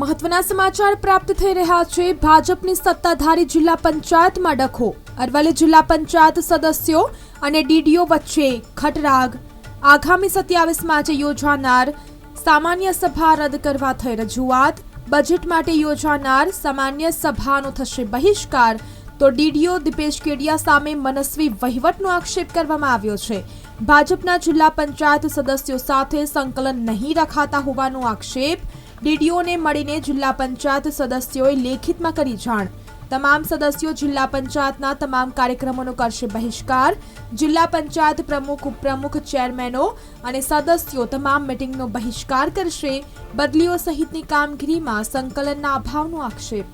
મહત્વના સમાચાર પ્રાપ્ત થઈ રહ્યા છે. ભાજપની સત્તાધારી જિલ્લા પંચાયતમાં ડખો. અરવલ્લી જિલ્લા પંચાયત સદસ્યો અને ડીડીઓ વચ્ચે ખટરાગ. આગામી સત્યાવીસ માર્ચે યોજાનાર સામાન્ય સભા રદ કરવા થઈ રજૂઆત. બજેટ માટે યોજાનાર સામાન્ય સભાનો થશે બહિષ્કાર. તો ડીડીઓ દીપેશ કેડિયા સામે મનસ્વી વહીવટનો આક્ષેપ કરવામાં આવ્યો છે. ભાજપના જિલ્લા પંચાયત સદસ્યો સાથે સંકલન નહીં રખાતા હોવાનો આક્ષેપ ડીડીઓને મળીને જિલ્લા પંચાયત સદસ્યોએ લેખિતમાં કરી જાણ. તમામ સદસ્યો જિલ્લા પંચાયતના તમામ કાર્યક્રમોનો કરશે બહિષ્કાર. જિલ્લા પંચાયત પ્રમુખ, ઉપપ્રમુખ, ચેરમેનો અને સદસ્યો તમામ મિટિંગનો બહિષ્કાર કરશે. બદલીઓ સહિતની કામગીરીમાં સંકલનના અભાવનો આક્ષેપ.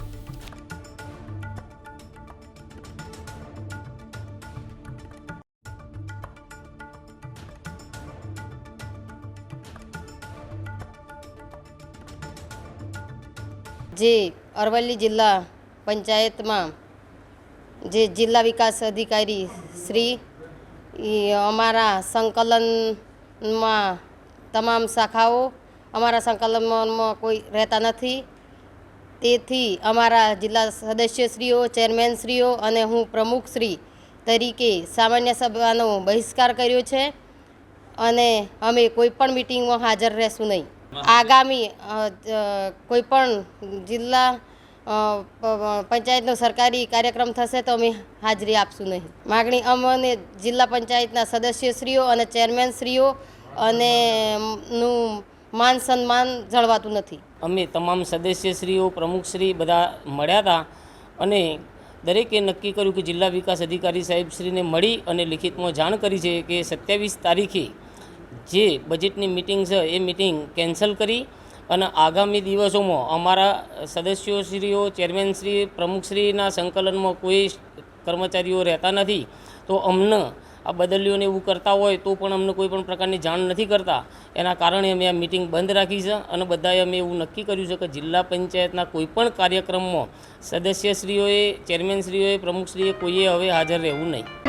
જે અરવલ્લી જિલ્લા પંચાયતમાં જે જિલ્લા વિકાસ અધિકારી શ્રી અમારા સંકલનમાં તમામ શાખાઓ અમારા સંકલનમાં કોઈ રહેતા નથી. તેથી અમારા જિલ્લા સદસ્યશ્રીઓ, ચેરમેનશ્રીઓ અને હું પ્રમુખશ્રી તરીકે સામાન્ય સભાનો બહિષ્કાર કર્યો છે અને અમે કોઈ પણ મિટિંગમાં હાજર રહેશું નહીં. આગામી કોઈ પણ જિલ્લા પંચાયતનો સરકારી કાર્યક્રમ થશે તો અમે હાજરી આપશું નહીં. માગણી અમને જિલ્લા પંચાયતના સદસ્યશ્રીઓ અને ચેરમેનશ્રીઓ અને નું માન સન્માન જળવાતું નથી. અમે તમામ સદસ્યશ્રીઓ, પ્રમુખશ્રી બધા મળ્યા હતા અને દરેકે નક્કી કર્યું કે જિલ્લા વિકાસ અધિકારી સાહેબશ્રીને મળી અને લિખિતમાં જાણ કરી છે કે સત્યાવીસ તારીખે જે બજેટની મિટિંગ છે, એ મિટિંગ કેન્સલ કરી અને આગામી દિવસોમાં અમારા સદસ્યોશ્રીઓ ચેરમેનશ્રી પ્રમુખશ્રીના સંકલનમાં કોઈ કર્મચારીઓ રહેતા નથી, તો અમને આ બદલીઓને એવું કરતા હોય તો પણ અમને કોઈ પણ પ્રકારની જાણ નથી કરતા. એના કારણે અમે આ મિટિંગ બંધ રાખી છે અને બધાએ અમે એવું નક્કી કર્યું છે કે જિલ્લા પંચાયતના કોઈપણ કાર્યક્રમમાં સદસ્યશ્રીઓએ ચેરમેનશ્રીઓએ પ્રમુખશ્રીએ કોઈએ હવે હાજર રહેવું નહીં.